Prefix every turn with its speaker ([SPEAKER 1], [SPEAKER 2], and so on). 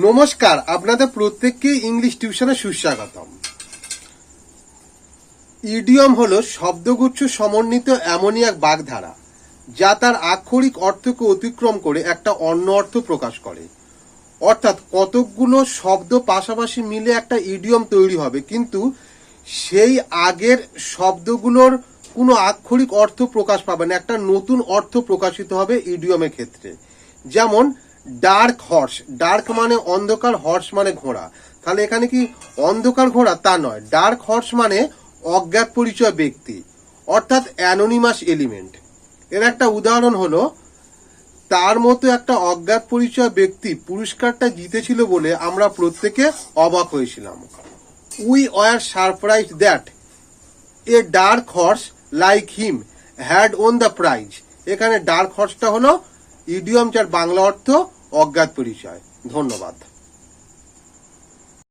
[SPEAKER 1] নমস্কার, আপনাদের প্রত্যেককে ইংলিশ টিউশনে সুস্বাগতম। ইডিয়ম হলো শব্দগুচ্ছ সমন্বিত এমনই এক বাগধারা, যা তার আক্ষরিক অর্থকে অতিক্রম করে একটা অন্য অর্থ প্রকাশ করে। অর্থাৎ কতকগুলো শব্দ পাশাপাশি মিলে একটা ইডিয়ম তৈরি হবে, কিন্তু সেই আগের শব্দগুলোর কোনো আক্ষরিক অর্থ প্রকাশ পাবে না, একটা নতুন অর্থ প্রকাশিত হবে ইডিয়মের ক্ষেত্রে। যেমন ডার্ক হর্স, ডার্ক মানে অন্ধকার, হর্স মানে ঘোড়া। তাহলে এখানে কি অন্ধকার ঘোড়া? তা নয়। ডার্ক হর্স মানে অজ্ঞাত পরিচয় ব্যক্তি, অর্থাৎ অ্যানোনিমাস এলিমেন্ট। এর একটা উদাহরণ হলো, তার মতো একটা অজ্ঞাত পরিচয় ব্যক্তি পুরস্কারটা জিতেছিল বলে আমরা প্রত্যেকে অবাক হয়েছিলাম। We are surprise that a dark horse like him had won the prize. এখানে ডার্ক হর্সটা হলো ইডিয়ম যার বাংলা অর্থ অজ্ঞাত পরিচয়। ধন্যবাদ।